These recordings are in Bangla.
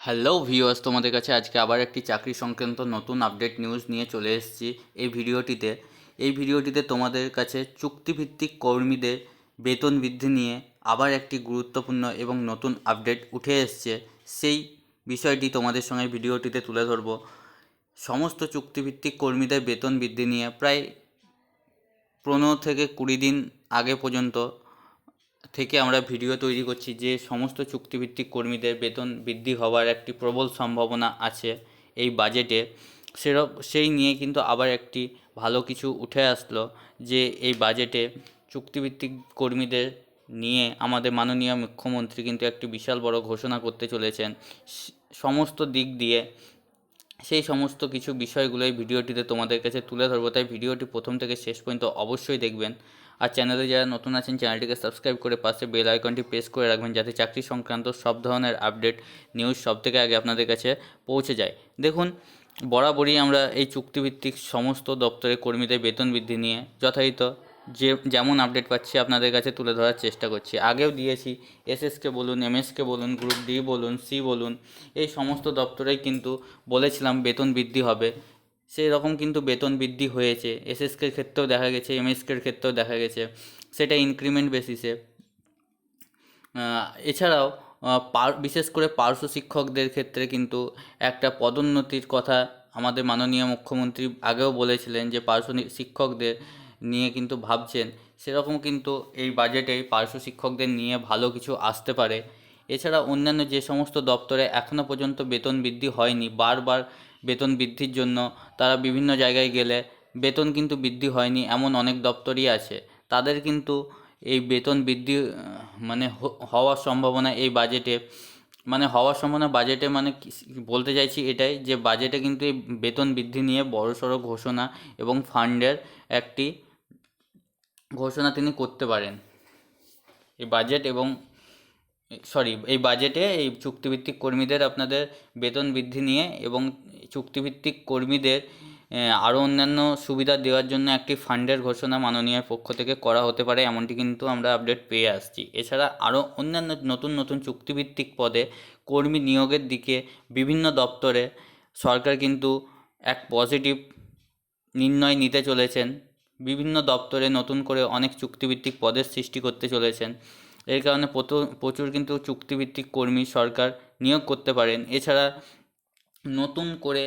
হ্যালো ভিউয়ার্স তোমাদের কাছে আজকে আবার একটি চাকরি সংক্রান্ত নতুন আপডেট নিউজ নিয়ে চলে এসেছি এই ভিডিওটিতে। এই ভিডিওটিতে তোমাদের কাছে চুক্তিভিত্তিক কর্মীদের বেতন বৃদ্ধি নিয়ে আবার একটি গুরুত্বপূর্ণ এবং নতুন আপডেট উঠে এসছে। সেই বিষয়টি তোমাদের সঙ্গে ভিডিওটিতে তুলে ধরব। সমস্ত চুক্তিভিত্তিক কর্মীদের বেতন বৃদ্ধি নিয়ে প্রায় পনেরো থেকে কুড়ি দিন আগে পর্যন্ত থেকে আমরা ভিডিও তৈরি করছি যে সমস্ত চুক্তিভিত্তিক কর্মীদের বেতন বৃদ্ধি হওয়ার একটি প্রবল সম্ভাবনা আছে এই বাজেটে। সেরক সেই নিয়ে কিন্তু আবার একটি ভালো কিছু উঠে আসলো যে এই বাজেটে চুক্তিভিত্তিক কর্মীদের নিয়ে আমাদের মাননীয় মুখ্যমন্ত্রী কিন্তু একটি বিশাল বড় ঘোষণা করতে চলেছেন। সমস্ত দিক দিয়ে সেই সমস্ত কিছু বিষয়গুলো এই ভিডিওটিতে তোমাদের কাছে তুলে ধরবো। তাই ভিডিওটি প্রথম থেকে শেষ পর্যন্ত অবশ্যই দেখবেন। আর চ্যানেলে যারা নতুন আছেন, চ্যানেলটিকে সাবস্ক্রাইব করে পাশে বেল আইকনটি প্রেস করে রাখবেন যাতে চাকরি সংক্রান্ত সব ধরনের আপডেট, নিউজ সব থেকে আগে আপনাদের কাছে পৌঁছে যায়। দেখুন, বরাবরই আমরা এই চুক্তিভিত্তিক সমস্ত দপ্তরের কর্মীদের বেতন বৃদ্ধি নিয়ে যথাযথ যে, যেমন আপডেট পাচ্ছি আপনাদের কাছে তুলে ধরার চেষ্টা করছি। আগেও দিয়েছি, এসএসকে বলুন, এমএসকে বলুন, গ্রুপ ডি বলুন, সি বলুন, এই সমস্ত দপ্তরেই কিন্তু বলেছিলাম বেতন বৃদ্ধি হবে। সেই রকম কিন্তু বেতন বৃদ্ধি হয়েছে। এসএসকের ক্ষেত্রেও দেখা গেছে এমএসকের ক্ষেত্রেও দেখা গেছে। সেটা ইনক্রিমেন্ট বেসিসে এছাড়াও বিশেষ করে পার্শ্ব শিক্ষকদের ক্ষেত্রে কিন্তু একটা পদোন্নতির কথা আমাদের মাননীয় মুখ্যমন্ত্রী আগেও বলেছিলেন যে পার্শ্ব শিক্ষকদের নিয়ে কিন্তু ভাবছেন। সেরকম কিন্তু এই বাজেটে পার্শ্ব শিক্ষকদের নিয়ে ভালো কিছু আসতে পারে। এছাড়া অন্যান্য যে সমস্ত দপ্তরে এখনও পর্যন্ত বেতন বৃদ্ধি হয়নি, বারবার বেতন বৃদ্ধির জন্য তারা বিভিন্ন জায়গায় গেলে বেতন কিন্তু বৃদ্ধি হয়নি, এমন অনেক দপ্তরই আছে। তাদের কিন্তু এই বেতন বৃদ্ধি মানে হওয়ার সম্ভাবনা এই বাজেটে মানে হওয়ার সম্ভাবনা বাজেটে মানে বলতে চাইছি এটাই যে বাজেটে কিন্তু এই বেতন বৃদ্ধি নিয়ে বড়সড় ঘোষণা এবং ফান্ডের একটি ঘোষণা তিনি করতে পারেন। এই বাজেট এবং সরি এই বাজেটে এই চুক্তিভিত্তিক কর্মীদের আপনাদের বেতন বৃদ্ধি নিয়ে এবং চুক্তিভিত্তিক কর্মীদের আরও অন্যান্য সুবিধা দেওয়ার জন্য একটি ফান্ডের ঘোষণা মাননীয় পক্ষ থেকে করা হতে পারে, এমনটি কিন্তু আমরা আপডেট পেয়ে আসছি। এছাড়া আরও অন্যান্য নতুন নতুন চুক্তিভিত্তিক পদে কর্মী নিয়োগের দিকে বিভিন্ন দপ্তরে সরকার কিন্তু এক পজিটিভ নির্ণয় নিতে চলেছেন। বিভিন্ন দপ্তরে নতুন করে অনেক চুক্তিভিত্তিক পদের সৃষ্টি করতে চলেছেন। এর কারণে প্রচুর কিন্তু চুক্তিভিত্তিক কর্মী সরকার নিয়োগ করতে পারেন। এছাড়া নতুন করে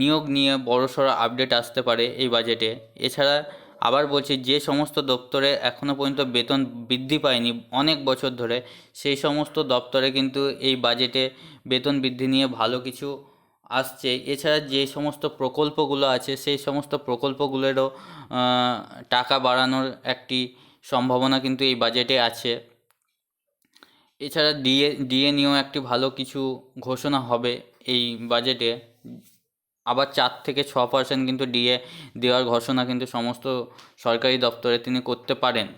নিয়োগ নিয়ে বড়সড় আপডেট আসতে পারে এই বাজেটে এছাড়া আবার বলছি, যে সমস্ত দপ্তরে এখনও পর্যন্ত বেতন বৃদ্ধি পায়নি অনেক বছর ধরে, সেই সমস্ত দপ্তরে কিন্তু এই বাজেটে বেতন বৃদ্ধি নিয়ে ভালো কিছু আসছে। এছাড়া যে সমস্ত প্রকল্পগুলো আছে, সেই সমস্ত প্রকল্পগুলোরও টাকা বাড়ানোর একটি সম্ভাবনা কিন্তু এই বাজেটে আছে। এছাড়া ডিএ ডিএ নিয়েও একটি ভালো কিছু ঘোষণা হবে এই বাজেটে আবার চার থেকে ছ পার্সেন্ট কিন্তু ডিএ দেওয়ার ঘোষণা কিন্তু সমস্ত সরকারি দপ্তরে তিনি করতে পারেন।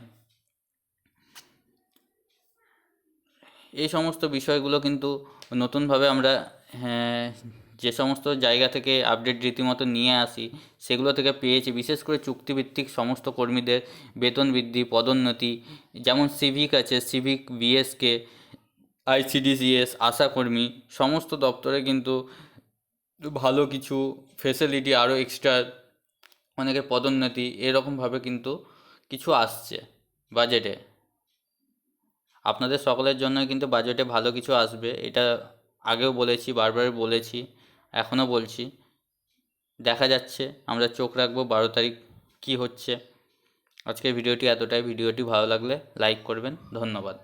এই সমস্ত বিষয়গুলো কিন্তু নতুনভাবে আমরা হ্যাঁ যে সমস্ত জায়গা থেকে আপডেট রীতিমতো নিয়ে আসি, সেগুলো থেকে পেয়েছি। বিশেষ করে চুক্তিভিত্তিক সমস্ত কর্মীদের বেতন বৃদ্ধি, পদোন্নতি, যেমন সিভিক আছে সিভিক বিএসকে আইসিডিসিএস আশাকর্মী সমস্ত দপ্তরে কিন্তু ভালো কিছু ফেসিলিটি আরও এক্সট্রা অনেকের পদোন্নতি এরকমভাবে কিন্তু কিছু আসছে বাজেটে আপনাদের সকলের জন্য কিন্তু বাজেটে ভালো কিছু আসবে, এটা আগেও বলেছি, বারবার বলেছি। এখনও বলছি, দেখা যাচ্ছে, আমরা চোখ রাখব বারো তারিখ কী হচ্ছে। আজকের ভিডিওটি এতটাই, ভিডিওটি ভালো লাগলে লাইক করবেন, ধন্যবাদ।